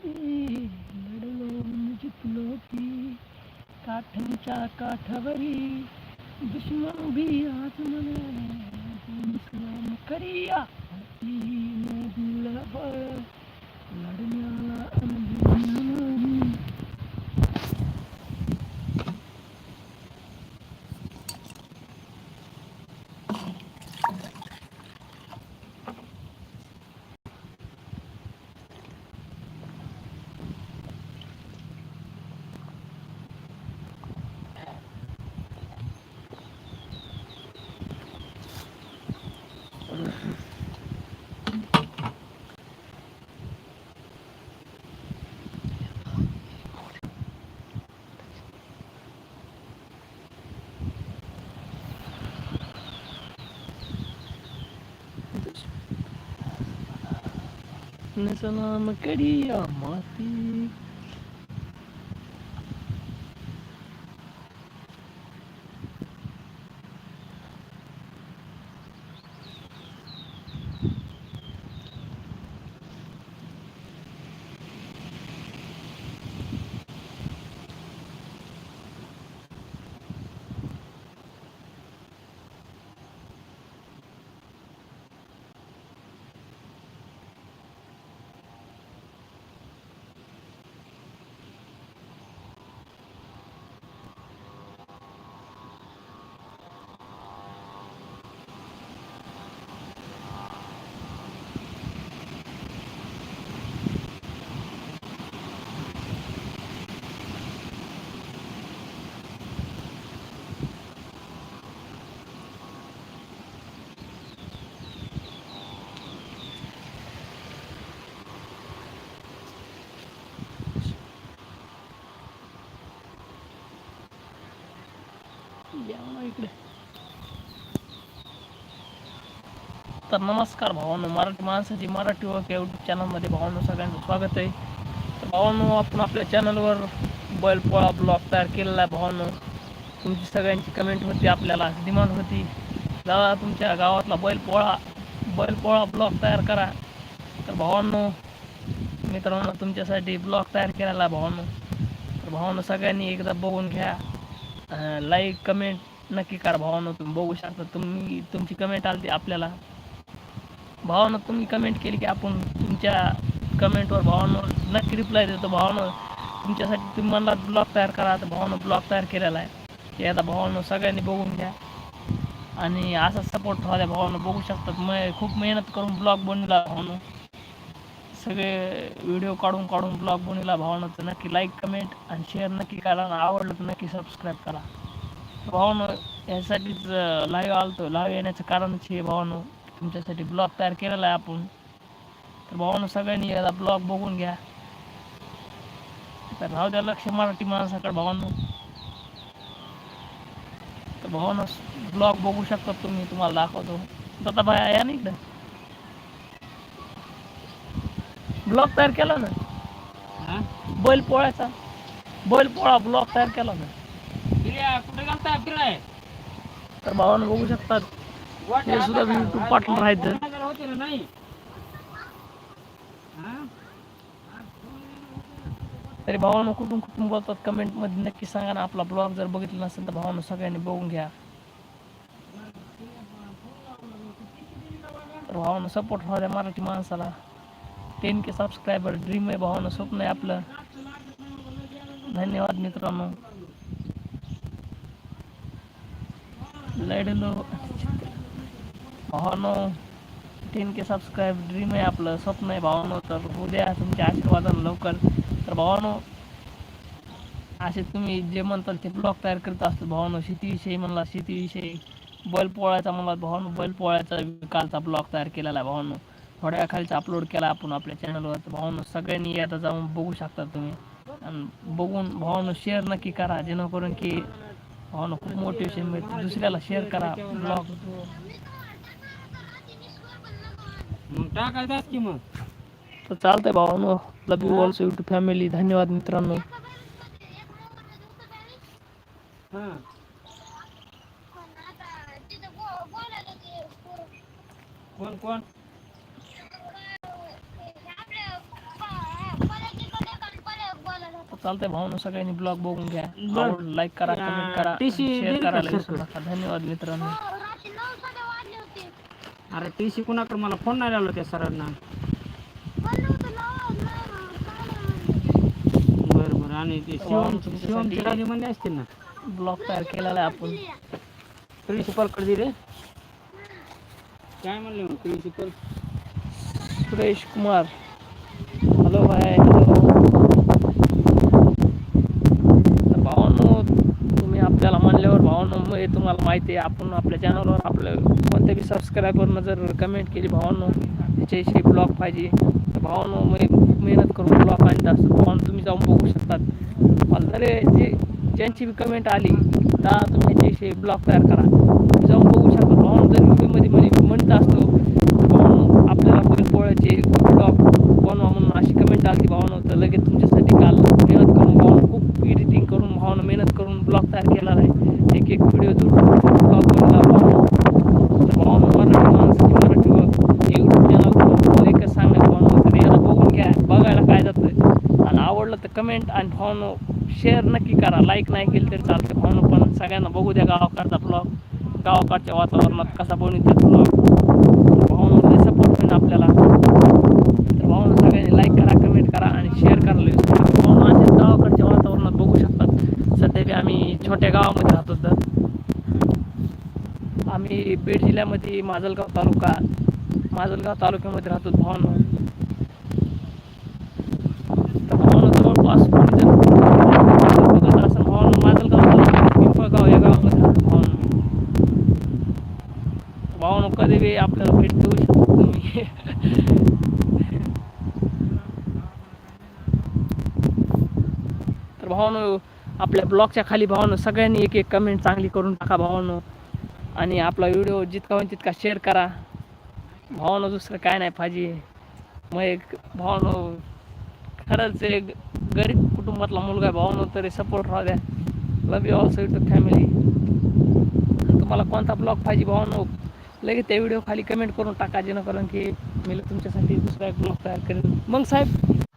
पुरी लढलो न जिंकलो की काठांच्या काठावरी दुश्मन उभी आज मला करिया हाती बळ लढण्याला न सलाम करिया या इकडे. तर नमस्कार भावांनो मराठी माणसाची मराठी ओळख यूट्यूब चॅनलमध्ये भावांनो सगळ्यांचं स्वागत आहे. तर भावांनो आपण आपल्या चॅनलवर बैलपोळा ब्लॉग तयार केलेला आहे भावांनो. तुमची सगळ्यांची कमेंट होती आपल्याला डिमांड होती. दादा तुमच्या गावातला बैलपोळा बैलपोळा ब्लॉग तयार करा. तर भावांनो मित्रांनो तुमच्यासाठी ब्लॉग तयार केलेला आहे भावांनो. तर भावांनो सगळ्यांनी एकदा बघून घ्या. लाईक कमेंट नक्की करा भावानं. तुम्ही बघू शकता तुम्ही तुमची कमेंट आली आपल्याला. भावानं तुम्ही कमेंट केली की आपण तुमच्या कमेंटवर भावानं नक्की रिप्लाय देतो. भावानं तुमच्यासाठी तुम्ही मला ब्लॉग तयार करा. तर भावानं ब्लॉग तयार केलेला आहे. ते आता भावानं सगळ्यांनी बघून घ्या. आणि असा सपोर्ट व्हा भावानं बघू शकतात मग खूप मेहनत करून ब्लॉग बनवला भावानं. सगळे व्हिडिओ काढून काढून ब्लॉग बनवला भावानं तर नक्की लाईक कमेंट आणि शेअर नक्की करा आणि आवडलं तर नक्की सबस्क्राईब करा. भावानं यासाठीच लाईव्ह आलतो. लाईव्ह येण्याचं कारणच हे भावानं तुमच्यासाठी ब्लॉग तयार केलेला आहे आपण. तर भावानं सगळ्यांनी याला ब्लॉग बघून घ्या. तर राहू द्या लक्ष मराठी माणसाकडे भावानं. तर भावानं ब्लॉग बघू शकता तुम्ही तुम्हाला दाखवतो. दादा भाया या ना इकडं? ब्लॉग तयार केला ना? बैल पोळ्याचा. बैल पोळा ब्लॉग तयार केला ना? कुठे घालताय फिराय तर भावानं बघू शकतात हे सुद्धा युट्यूब पार्टनर आहेत नाही? तरी भावानं कुठून कुठून बोलतात कमेंटमध्ये नक्की सांगा ना. आपला ब्लॉग जर बघितला नसेल तर भावानं सगळ्यांनी बघून घ्या. तर भावानं सपोर्ट द्या मराठी माणसाला. टेन के सबस्क्रायबर ड्रीम आहे भावानं स्वप्न आहे आपलं धन्यवाद मित्रांनो लढलो भावानो टेन के सबस्क्राईब ड्रीम आहे आपलं स्वप्न आहे भावानो तर उद्या तुमच्या आशीर्वादानं लवकर तर भावानो असे तुम्ही जे म्हणताल ते ब्लॉग तयार करत असतो भावानो शेतीविषयी म्हणला शेतीविषयी बैलपोळ्याचा म्हणला भावानो बैलपोळ्याचा कालचा ब्लॉग तयार केलेला आहे भावानो थोड्या खालचा अपलोड केला आपण आपल्या चॅनलवर तर भावानो सगळ्यांनी आता जाऊन बघू शकता तुम्ही. आणि बघून भावानो शेअर नक्की करा जेणेकरून की भावानो खूप मोटिवेशन मिळते. दुसऱ्याला शेअर करा ब्लॉग मग टाकायचाच की मग? तर चालतंय भावानो. Love you also YouTube family धन्यवाद मित्रांनो. हा. कोण कोण? चालतंय भावानो सगळ्यांनी ब्लॉग बघून घ्या. लाईक करा कमेंट करा शेअर करायला विसरू सर? नका धन्यवाद मित्रांनो. अरे टी सी कुणाकडे? मला फोन नाही लावला त्या सरांना. बरं बरं. आणि ते शिवम शिवमचे म्हणले असतील ना? ब्लॉग तयार केलेला आहे आपण. प्रिन्सिपलकडे दिले? काय म्हणले प्रिन्सिपल सुरेश कुमार. हॅलो भाई हॅलो तर भावांनो तुम्ही आपल्याला म्हणल्यावर भावांनो तुम्हाला माहिती आहे आपण आपल्या चॅनलवर आपलं कोणत्या बी सबस्क्रायबरनं जर कमेंट केली भावांनो त्याच्याविषयी ब्लॉग पाहिजे. तर भावांनो मेहनत करून ब्लॉग आणत असतो. भावांनो तुम्ही जाऊन बघू शकतात. मला जर जे ज्यांची बी कमेंट आली त्या तुम्ही याच्याविषयी ब्लॉग तयार करा. जाऊन बघू शकता. भावांनो जर व्हिडिओमध्ये म्हणजे म्हणत असतो भावांनो आपल्याला पोळ्याचे ब्लॉग बनवा म्हणून अशी कमेंट आली भावानं तर लगेच तुमच्या काल मेहनत करून भावानं खूप एडिटिंग करून भावानं मेहनत करून ब्लॉग तयार केला आहे एक एक व्हिडिओ जोडून ब्लॉग बनवला भावानं तर भावानं मराठी माणसाची मराठी व यूट्यूब चॅनल एकच सांगा भावानं तर याला बघून घ्या बघायला काय जातं आणि आवडलं तर कमेंट आणि भावानं शेअर नक्की करा. लाईक नाही केलं तरी चालतं. भावानं पण सगळ्यांना बघू द्या गावाकडचा ब्लॉग गावाकडच्या वातावरणात कसा बनवतात ब्लॉग भावानं सपोर्ट होईल आपल्याला. तर भावानं सगळ्यांनी लाईक करा कमेंट करा आणि शेअर करायला विसरू नका असेच गावाकडच्या वातावरणात बघू शकतात. सध्या बी आम्ही छोट्या गावामध्ये राहतो तर. आम्ही बीड जिल्ह्यामध्ये माजलगाव तालुका माजलगाव तालुक्यामध्ये राहतो भावानं तर भावानं जवळपास कोणी जर बघत असेल भावानं माजलगाव तालुक्यात पिंपळगाव या गावामध्ये राहतो भावानं भावानं कधी बी आपल्याला भेट देऊ शकतो तुम्ही. तर भावानं आपल्या ब्लॉगच्या खाली भावानं सगळ्यांनी एक एक कमेंट चांगली करून टाका भावानं. आणि आपला व्हिडिओ जितका होईल तितका शेअर करा. भावानं दुसरं काय नाही पाहिजे. मग एक भावानं खरंच एक गरीब कुटुंबातला मुलगा आहे भावानं तरी सपोर्ट राहू द्या. Love you also YouTube family तुम्हाला कोणता ब्लॉग पाहिजे भावानं? लगेच त्या व्हिडिओ खाली कमेंट करून टाका जेणेकरून की मी तुमच्यासाठी दुसरा एक ब्लॉग तयार करेन. मग साहेब